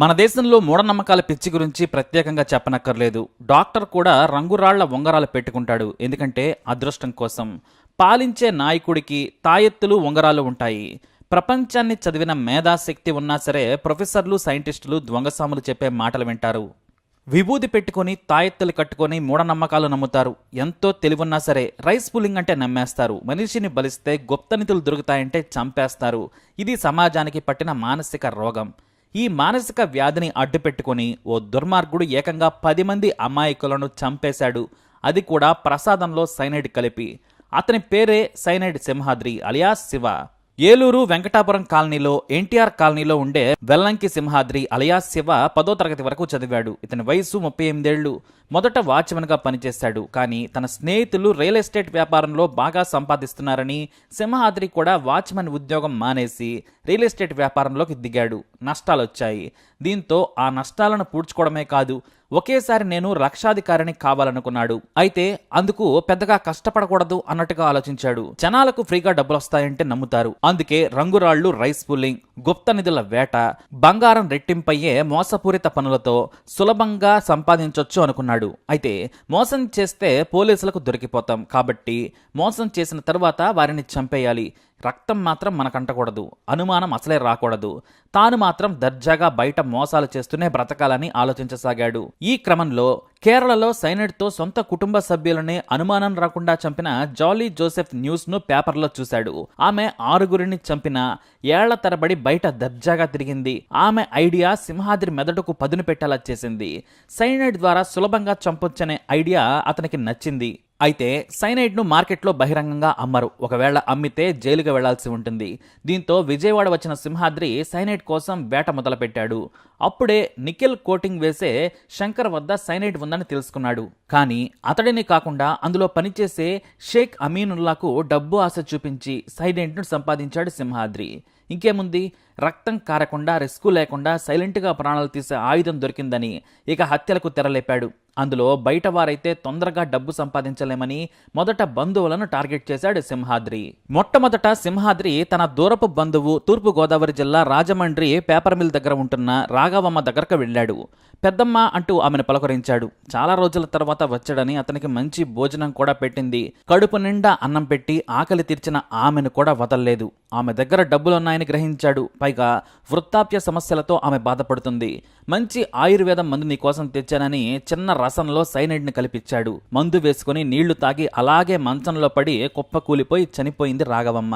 మన దేశంలో మూఢనమ్మకాల పిచ్చి గురించి ప్రత్యేకంగా చెప్పనక్కర్లేదు. డాక్టర్ కూడా రంగురాళ్ళ ఉంగరాలు పెట్టుకుంటాడు. ఎందుకంటే అదృష్టం కోసం. పాలించే నాయకుడికి తాయెత్తులు ఉంగరాలు ఉంటాయి. ప్రపంచాన్ని చదివిన మేధాశక్తి ఉన్నా సరే ప్రొఫెసర్లు సైంటిస్టులు దొంగసాములు చెప్పే మాటలు వింటారు. విభూది పెట్టుకొని తాయెత్తులు కట్టుకొని మూఢనమ్మకాలు నమ్ముతారు. ఎంతో తెలివున్నా సరే రైస్ పుల్లింగ్ అంటే నమ్మేస్తారు. మనిషిని బలిస్తే గుప్తనితులు దొరుకుతాయంటే చంపేస్తారు. ఇది సమాజానికి పట్టిన మానసిక రోగం. ఈ మానసిక వ్యాధిని అడ్డుపెట్టుకొని ఓ దుర్మార్గుడు ఏకంగా పది మంది అమాయకులను చంపేశాడు. అది కూడా ప్రసాదంలో సైనైడ్ కలిపి. అతని పేరే సైనైడ్ సింహాద్రి అలియాస్ శివ. ఏలూరు వెంకటాపురం కాలనీలో ఎన్టీఆర్ కాలనీలో ఉండే వెల్లంకి సింహాద్రి అలయా శివ పదో తరగతి వరకు చదివాడు. ఇతని వయసు ముప్పై ఎనిమిదేళ్ళు. మొదట వాచ్మెన్గా పనిచేశాడు కానీ తన స్నేహితులు రియల్ ఎస్టేట్ వ్యాపారంలో బాగా సంపాదిస్తున్నారని సింహాద్రి కూడా వాచ్మెన్ ఉద్యోగం మానేసి రియల్ ఎస్టేట్ వ్యాపారంలోకి దిగాడు. నష్టాలొచ్చాయి. దీంతో ఆ నష్టాలను పూడ్చుకోవడమే కాదు ఒకేసారి నేను లక్షాధికారిని కావాలనుకున్నాడు. అయితే అందుకు పెద్దగా కష్టపడకూడదు అన్నట్టుగా ఆలోచించాడు. జనాలకు ఫ్రీగా డబ్బులు వస్తాయంటే నమ్ముతారు. అందుకే రంగురాళ్ళు రైస్ పుల్లింగ్ గుప్త నిధుల వేట బంగారం రెట్టింపయ్యే మోసపూరిత పనులతో సులభంగా సంపాదించొచ్చు అనుకున్నాడు. అయితే మోసం చేస్తే పోలీసులకు దొరికిపోతాం కాబట్టి మోసం చేసిన తర్వాత వారిని చంపేయాలి. రక్తం మాత్రం మనకంటకూడదు. అనుమానం అసలే రాకూడదు. తాను మాత్రం దర్జాగా బయట మోసాలు చేస్తూనే బ్రతకాలని ఆలోచించసాగాడు. ఈ క్రమంలో కేరళలో సైనైడ్తో సొంత కుటుంబ సభ్యులని అనుమానం రాకుండా చంపిన జాలీ జోసెఫ్ న్యూస్ను పేపర్లో చూశాడు. ఆమె ఆరుగురిని చంపిన ఏళ్ళ తరబడి బయట దర్జాగా తిరిగింది. ఆమె ఐడియా సింహాద్రి మెదడుకు పదును పెట్టేలా చేసింది. సైనైడ్ ద్వారా సులభంగా చంపొచ్చనే ఐడియా అతనికి నచ్చింది. అయితే సైనైడ్ను మార్కెట్లో బహిరంగంగా అమ్మరు. ఒకవేళ అమ్మితే జైలుగా వెళ్ళాల్సి ఉంటుంది. దీంతో విజయవాడ వచ్చిన సింహాద్రి సైనైడ్ కోసం వేట మొదలుపెట్టాడు. అప్పుడే నికెల్ కోటింగ్ వేసే శంకర్ వద్ద సైనైడ్ ఉందని తెలుసుకున్నాడు. కానీ అతడిని కాకుండా అందులో పనిచేసే షేక్ అమీనుల్లాకు డబ్బు ఆశ చూపించి సైనైడ్ను సంపాదించాడు సింహాద్రి. ఇంకేముంది? రక్తం కారకుండా రిస్క్ లేకుండా సైలెంట్గా ప్రాణాలు తీసే ఆయుధం దొరికిందని ఇక హత్యలకు తెరలేపాడు. అందులో బయట వారైతే తొందరగా డబ్బు సంపాదించలేమని మొదట బంధువులను టార్గెట్ చేశాడు సింహాద్రి. మొట్టమొదట సింహాద్రి తన దూరపు బంధువు తూర్పు గోదావరి జిల్లా రాజమండ్రి పేపర్ మిల్ దగ్గర ఉంటున్న రాఘవమ్మ దగ్గరకు వెళ్ళాడు. పెద్దమ్మ అంటూ ఆమెను పలకరించాడు. చాలా రోజుల తర్వాత వచ్చాడని అతనికి మంచి భోజనం కూడా పెట్టింది. కడుపు నిండా అన్నం పెట్టి ఆకలి తీర్చిన ఆమెను కూడా వదల్లేదు. ఆమె దగ్గర డబ్బులున్నాయని గ్రహించాడు. పైగా వృత్తాప్య సమస్యలతో ఆమె బాధపడుతుంది. మంచి ఆయుర్వేదం మందు నీ కోసం తెచ్చానని చిన్న రసంలో సైనైడ్ని కలిపిచ్చాడు. మందు వేసుకుని నీళ్ళు తాగి అలాగే మంచంలో పడి కుప్ప కూలిపోయి చనిపోయింది రాఘవమ్మ.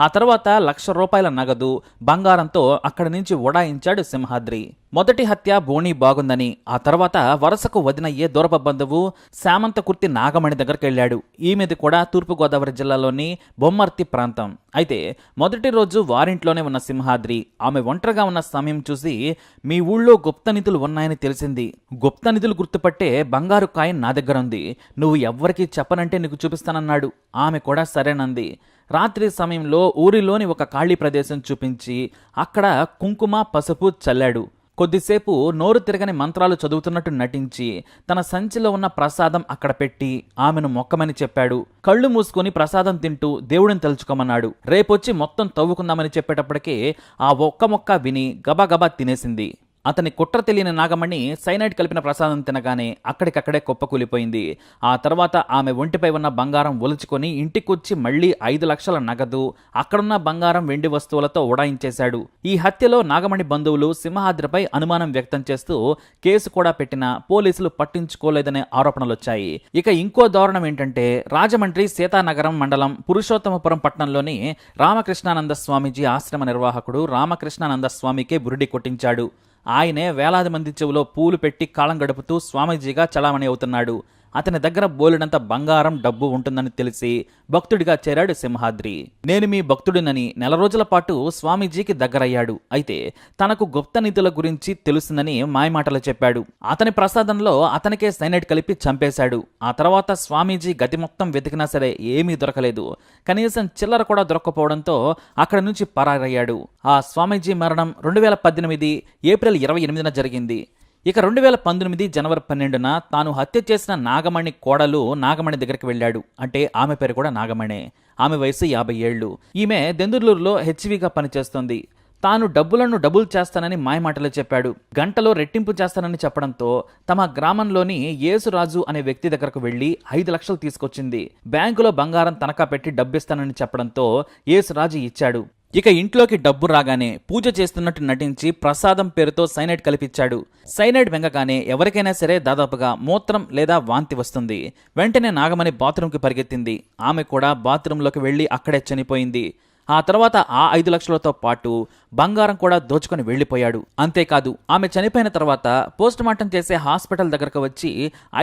ఆ తర్వాత లక్ష రూపాయల నగదు బంగారంతో అక్కడి నుంచి ఉడాయించాడు సింహాద్రి. మొదటి హత్య బోణి బాగుందని ఆ తర్వాత వరుసకు వదినయ్యే దూరప బంధువు శామంతకుర్తి నాగమణి దగ్గరికి వెళ్ళాడు. ఈమెది కూడా తూర్పుగోదావరి జిల్లాలోని బొమ్మర్తి ప్రాంతం. అయితే మొదటి రోజు వారింట్లోనే ఉన్న సింహాద్రి ఆమె ఒంటరిగా ఉన్న సమయం చూసి మీ ఊళ్ళో గుప్త నిధులు ఉన్నాయని తెలిసింది. గుప్త నిధులు గుర్తుపట్టే బంగారు కాయన్ నా దగ్గర ఉంది. నువ్వు ఎవ్వరికీ చెప్పనంటే నీకు చూపిస్తానన్నాడు. ఆమె కూడా సరేనంది. రాత్రి సమయంలో ఊరిలోని ఒక ఖాళీ ప్రదేశం చూపించి అక్కడ కుంకుమ పసుపు చల్లాడు. కొద్దిసేపు నోరు తిరగని మంత్రాలు చదువుతున్నట్టు నటించి తన సంచిలో ఉన్న ప్రసాదం అక్కడ పెట్టి ఆమెను మొక్కమని చెప్పాడు. కళ్ళు మూసుకొని ప్రసాదం తింటూ దేవుడిని తలుచుకోమన్నాడు. రేపొచ్చి మొత్తం తవ్వుకుందామని చెప్పేటప్పటికే ఆ ఒక్క మొక్క విని గబగబా తినేసింది. అతని కుట్ర తెలియని నాగమణి సైనైడ్ కలిపిన ప్రసాదం తినగానే అక్కడికక్కడే కుప్పకూలిపోయింది ఆ తర్వాత ఆమె ఒంటిపై ఉన్న బంగారం ఒలుచుకొని ఇంటికొచ్చి మళ్ళీ ఐదు లక్షల నగదు అక్కడున్న బంగారం వెండి వస్తువులతో ఉడాయించేశాడు. ఈ హత్యలో నాగమణి బంధువులు సింహాద్రిపై అనుమానం వ్యక్తం చేస్తూ కేసు కూడా పెట్టినా పోలీసులు పట్టించుకోలేదనే ఆరోపణలొచ్చాయి. ఇక ఇంకో దారుణం ఏంటంటే రాజమండ్రి సీతానగరం మండలం పురుషోత్తమపురం పట్టణంలోని రామకృష్ణానంద స్వామీజీ ఆశ్రమ నిర్వాహకుడు రామకృష్ణానంద స్వామికే బురిడి కొట్టించాడు. ఆయనే వేలాది మంది చెవిలో పూలు పెట్టి కాలం గడుపుతూ స్వామీజీగా చలామణి అవుతున్నాడు. అతని దగ్గర బోలినంత బంగారం డబ్బు ఉంటుందని తెలిసి భక్తుడిగా చేరాడు సింహాద్రి. నేను మీ భక్తుడినని నెల రోజుల పాటు స్వామీజీకి దగ్గరయ్యాడు. అయితే తనకు గుప్త నిధుల గురించి తెలుస్తుందని మాయమాటలు చెప్పాడు. అతని ప్రసాదంలో అతనికే సైనైట్ కలిపి చంపేశాడు. ఆ తర్వాత స్వామీజీ గతి మొత్తం వెతికినా సరే ఏమీ దొరకలేదు. కనీసం చిల్లర కూడా దొరక్కపోవడంతో అక్కడి నుంచి పరారయ్యాడు. ఆ స్వామీజీ మరణం రెండు వేల పద్దెనిమిది ఏప్రిల్ ఇరవై ఎనిమిదిన జరిగింది. ఇక రెండు వేల పంతొమ్మిది జనవరి పన్నెండున తాను హత్య చేసిన నాగమణి కోడలు నాగమణి దగ్గరికి వెళ్ళాడు. అంటే ఆమె పేరు కూడా నాగమణే. ఆమె వయసు యాభై ఏళ్ళు. ఈమె దెందుర్లూరులో హెచ్విగా పనిచేస్తోంది. తాను డబ్బులను డబుల్ చేస్తానని మాయమాటలు చెప్పాడు. గంటలో రెట్టింపు చేస్తానని చెప్పడంతో తమ గ్రామంలోని యేసురాజు అనే వ్యక్తి దగ్గరకు వెళ్ళి ఐదు లక్షలు తీసుకొచ్చింది. బ్యాంకులో బంగారం తనఖా పెట్టి డబ్బిస్తానని చెప్పడంతో యేసురాజు ఇచ్చాడు. ఇక ఇంట్లోకి డబ్బు రాగానే పూజ చేస్తున్నట్టు నటించి ప్రసాదం పేరుతో సైనైడ్ కలిపిచ్చాడు. సైనైడ్ వెంగగానే ఎవరికైనా సరే దాదాపుగా మూత్రం లేదా వాంతి వస్తుంది. వెంటనే నాగమణి బాత్రూంకి పరిగెత్తింది. ఆమె కూడా బాత్రూంలోకి వెళ్ళి అక్కడే చనిపోయింది. ఆ తర్వాత ఆ ఐదు లక్షలతో పాటు బంగారం కూడా దోచుకొని వెళ్ళిపోయాడు అంతేకాదు ఆమె చనిపోయిన తర్వాత పోస్ట్ మార్టం చేసే హాస్పిటల్ దగ్గరకు వచ్చి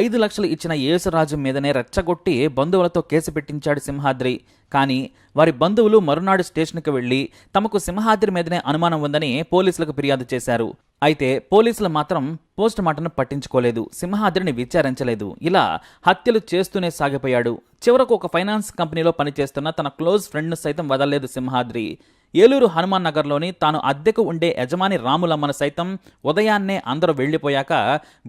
ఐదు లక్షలు ఇచ్చిన యేసురాజు మీదనే రెచ్చగొట్టి బంధువులతో కేసు పెట్టించాడు సింహాద్రి. కానీ వారి బంధువులు మరునాడు స్టేషన్కి వెళ్ళి తమకు సింహాద్రి మీదనే అనుమానం ఉందని పోలీసులకు ఫిర్యాదు చేశారు. అయితే పోలీసులు మాత్రం పోస్ట్ మార్టం పట్టించుకోలేదు సింహాద్రిని విచారించలేదు. ఇలా హత్యలు చేస్తూనే సాగిపోయాడు. చివరకు ఒక ఫైనాన్స్ కంపెనీలో పనిచేస్తున్న తన క్లోజ్ ఫ్రెండ్ను సైతం వదలలేదు సింహాద్రి. ఏలూరు హనుమాన్ నగర్లోని తాను అద్దెకు ఉండే యజమాని రాములమ్మను సైతం ఉదయాన్నే అందరూ వెళ్ళిపోయాక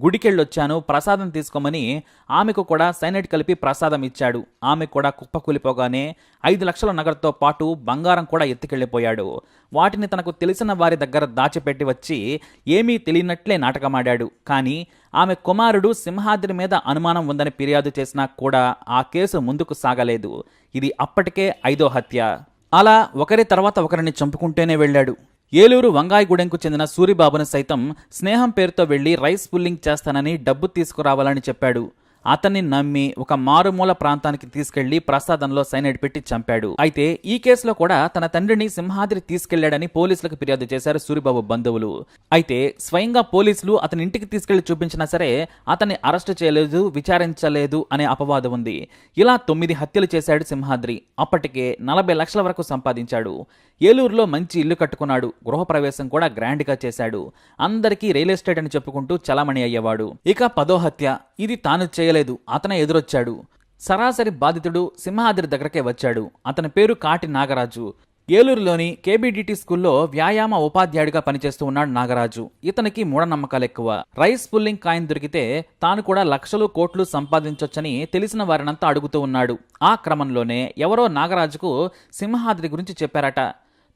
గుడికెళ్ళొచ్చాను ప్రసాదం తీసుకోమని ఆమెకు కూడా సైనైడ్ కలిపి ప్రసాదం ఇచ్చాడు. ఆమె కూడా కుప్పకూలిపోగానే ఐదు లక్షల నగదుతో పాటు బంగారం కూడా ఎత్తుకెళ్ళిపోయాడు వాటిని తనకు తెలిసిన వారి దగ్గర దాచిపెట్టి వచ్చి ఏమీ తెలియనట్లే నాటకమాడాడు. కానీ ఆమె కుమారుడు సింహాద్రి మీద అనుమానం ఉందని ఫిర్యాదు చేసినా కూడా ఆ కేసు ముందుకు సాగలేదు. ఇది అప్పటికే ఐదో హత్య. అలా ఒకరి తర్వాత ఒకరిని చంపుకుంటూనే వెళ్ళాడు. ఏలూరు వంగాయగూడెంకు చెందిన సూరిబాబును సైతం స్నేహం పేరుతో వెళ్ళి రైస్ పుల్లింగ్ చేస్తానని డబ్బు తీసుకురావాలని చెప్పాడు. అతన్ని నమ్మి ఒక మారుమూల ప్రాంతానికి తీసుకెళ్ళి ప్రసాదంలో సైనైడ్ పెట్టి చంపాడు. అయితే ఈ కేసులో కూడా తన తండ్రిని సింహాద్రి తీసుకెళ్ళాడని పోలీసులకు ఫిర్యాదు చేశారు సూరిబాబు బంధువులు. అయితే స్వయంగా పోలీసులు అతని ఇంటికి తీసుకెళ్ళి చూపించినా సరే అతన్ని అరెస్టు చేయలేదు విచారించలేదు అనే అపవాదం ఉంది. ఇలా తొమ్మిది హత్యలు చేశాడు సింహాద్రి. అప్పటికే నలభై లక్షల వరకు సంపాదించాడు. ఏలూరులో మంచి ఇల్లు కట్టుకున్నాడు. గృహప్రవేశం కూడా గ్రాండ్గా చేశాడు. అందరికీ రియల్ ఎస్టేట్ అని చెప్పుకుంటూ చలామణి అయ్యేవాడు. ఇక పదో హత్య. ఇది తాను చేయలేదు. అతనే ఎదురొచ్చాడు. సరాసరి బాధితుడు సింహాద్రి దగ్గరకే వచ్చాడు. అతని పేరు కాటి నాగరాజు. ఏలూరులోని కేబీడిటి స్కూల్లో వ్యాయామ ఉపాధ్యాయుడిగా పనిచేస్తూ ఉన్నాడు నాగరాజు. ఇతనికి మూఢనమ్మకాలు ఎక్కువ రైస్ పుల్లింగ్ కాయిన్ దొరికితే తాను కూడా లక్షలు కోట్లు సంపాదించొచ్చని తెలిసిన వారినంతా అడుగుతూ ఉన్నాడు. ఆ క్రమంలోనే ఎవరో నాగరాజుకు సింహాద్రి గురించి చెప్పారట.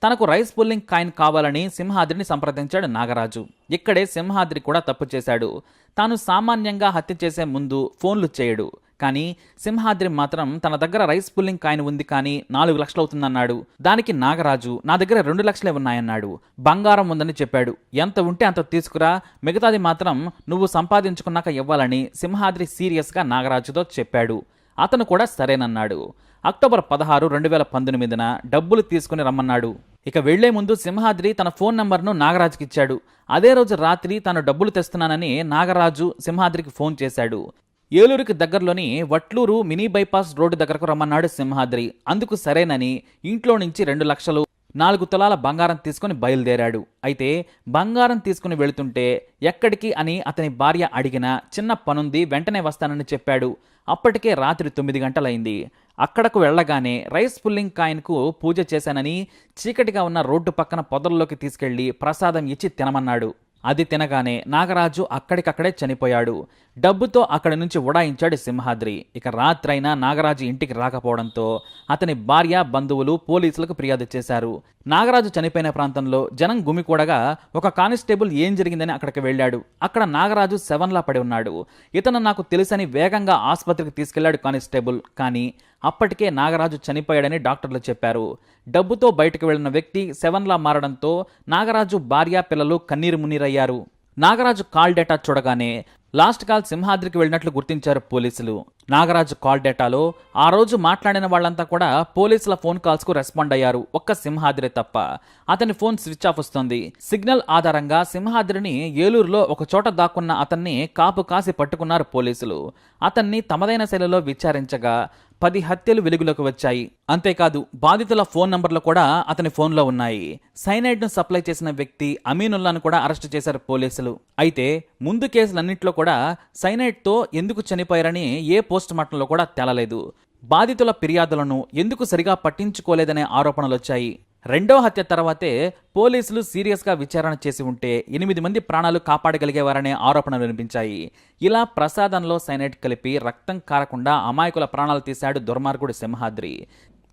తనకు రైస్ పుల్లింగ్ కాయిన్ కావాలని సింహాద్రిని సంప్రదించాడు నాగరాజు. ఇక్కడే సింహాద్రి కూడా తప్పు చేశాడు. తాను సామాన్యంగా హత్య చేసే ముందు ఫోన్లు చేయడు. కానీ సింహాద్రి మాత్రం తన దగ్గర రైస్ పుల్లింగ్ కాయిన్ ఉంది కానీ నాలుగు లక్షలు అవుతుందన్నాడు. దానికి నాగరాజు నా దగ్గర రెండు లక్షలే ఉన్నాయన్నాడు. బంగారం ఉందని చెప్పాడు. ఎంత ఉంటే అంత తీసుకురా. మిగతాది మాత్రం నువ్వు సంపాదించుకున్నాక ఇవ్వాలని సింహాద్రి సీరియస్గా నాగరాజుతో చెప్పాడు. అతను కూడా సరేనన్నాడు. అక్టోబర్ పదహారు రెండు వేల పంతొమ్మిదిన డబ్బులు తీసుకుని రమ్మన్నాడు. ఇక వెళ్ళే ముందు సింహాద్రి తన ఫోన్ నంబర్ను నాగరాజుకి ఇచ్చాడు. అదే రోజు రాత్రి తాను డబ్బులు తెస్తున్నానని నాగరాజు సింహాద్రికి ఫోన్ చేశాడు. ఏలూరుకి దగ్గరలోని వట్లూరు మినీ బైపాస్ రోడ్డు దగ్గరకు రమ్మన్నాడు సింహాద్రి. అందుకు సరేనని ఇంట్లో నుంచి రెండు లక్షలు నాలుగు తులాల బంగారం తీసుకుని బయలుదేరాడు. అయితే బంగారం తీసుకుని వెళుతుంటే ఎక్కడికి అని అతని భార్య అడిగిన చిన్న పనుంది వెంటనే వస్తానని చెప్పాడు. అప్పటికే రాత్రి తొమ్మిది గంటలైంది. అక్కడకు వెళ్ళగానే రైస్ పుల్లింగ్ కాయిన్కు పూజ చేశానని చీకటిగా ఉన్న రోడ్డు పక్కన పొదల్లోకి తీసుకెళ్ళి ప్రసాదం ఇచ్చి తినమన్నాడు. అది తినగానే నాగరాజు అక్కడికక్కడే చనిపోయాడు. డబ్బుతో అక్కడి నుంచి ఉడాయించాడు సింహాద్రి. ఇక రాత్రైనా నాగరాజు ఇంటికి రాకపోవడంతో అతని భార్య బంధువులు పోలీసులకు ఫిర్యాదు చేశారు. నాగరాజు చనిపోయిన ప్రాంతంలో జనం గుమికూడగా ఒక కానిస్టేబుల్ ఏం జరిగిందని అక్కడికి వెళ్ళాడు. అక్కడ నాగరాజు సెవెన్లా పడి ఉన్నాడు. ఇతను నాకు తెలుసని వేగంగా ఆసుపత్రికి తీసుకెళ్ళాడు కానిస్టేబుల్. కానీ అప్పటికే నాగరాజు చనిపోయాడని డాక్టర్లు చెప్పారు. డబ్బుతో బయటకు వెళ్ళిన వ్యక్తి సెవెన్లా మారడంతో నాగరాజు భార్య పిల్లలు కన్నీరు మున్నీరయ్యారు. నాగరాజు కాల్ డేటా చూడగానే లాస్ట్ కాల్ సింహాద్రికి వెళ్ళినట్లు గుర్తించారు పోలీసులు. నాగరాజు కాల్ డేటాలో ఆ రోజు మాట్లాడిన వాళ్ళంతా కూడా పోలీసుల ఫోన్ కాల్స్కు రెస్పాండ్ అయ్యారు. ఒక్క సింహాద్రి తప్ప. అతని ఫోన్ స్విచ్ ఆఫ్ వస్తుంది. సిగ్నల్ ఆధారంగా సింహాద్రిని ఏలూరులో ఒక చోట దాక్కున్న అతన్ని కాపు కాసి పట్టుకున్నారు పోలీసులు. అతన్ని తమదైన శైలిలో విచారించగా పది హత్యలు వెలుగులోకి వచ్చాయి. అంతేకాదు బాధితుల ఫోన్ నంబర్లు కూడా అతని ఫోన్లో ఉన్నాయి. సైనైడ్ను సప్లై చేసిన వ్యక్తి అమీనుల్లాను కూడా అరెస్ట్ చేశారు పోలీసులు. అయితే ముందు కేసులన్నింటిలో కూడా సైనైడ్తో ఎందుకు చనిపోయారని ఏ పోస్ట్ మార్టంలో కూడా తేలలేదు. బాధితుల ఫిర్యాదులను ఎందుకు సరిగా పట్టించుకోలేదనే ఆరోపణలు వచ్చాయి రెండో హత్య తర్వాతే పోలీసులు సీరియస్గా విచారణ చేసి ఉంటే ఎనిమిది మంది ప్రాణాలు కాపాడగలిగేవారనే ఆరోపణలు వినిపించాయి. ఇలా ప్రసాదంలో సైనైట్ కలిపి రక్తం కారకుండా అమాయకుల ప్రాణాలు తీశాడు దుర్మార్గుడు సింహాద్రి.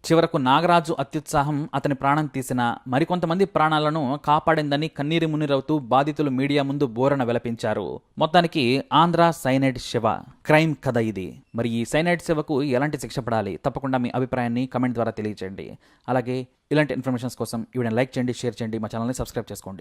చివరకు నాగరాజు అత్యుత్సాహం అతని ప్రాణం తీసిన మరికొంతమంది ప్రాణాలను కాపాడిందని కన్నీరు మునిరవుతూ బాధితులు మీడియా ముందు బోరణ విలపించారు. మొత్తానికి ఆంధ్ర సైనైడ్ శివ. క్రైమ్ కథ ఇది. మరి ఈ సైనైడ్ శివకు ఎలాంటి శిక్ష పడాలి? తప్పకుండా మీ అభిప్రాయాన్ని కమెంట్ ద్వారా తెలియజేయండి అలాగే ఇలాంటి ఇన్ఫర్మేషన్స్ కోసం ఈవిడని లైక్ చేయండి షేర్ చేయండి. మా ఛానల్ని సబ్స్క్రైబ్ చేసుకోండి.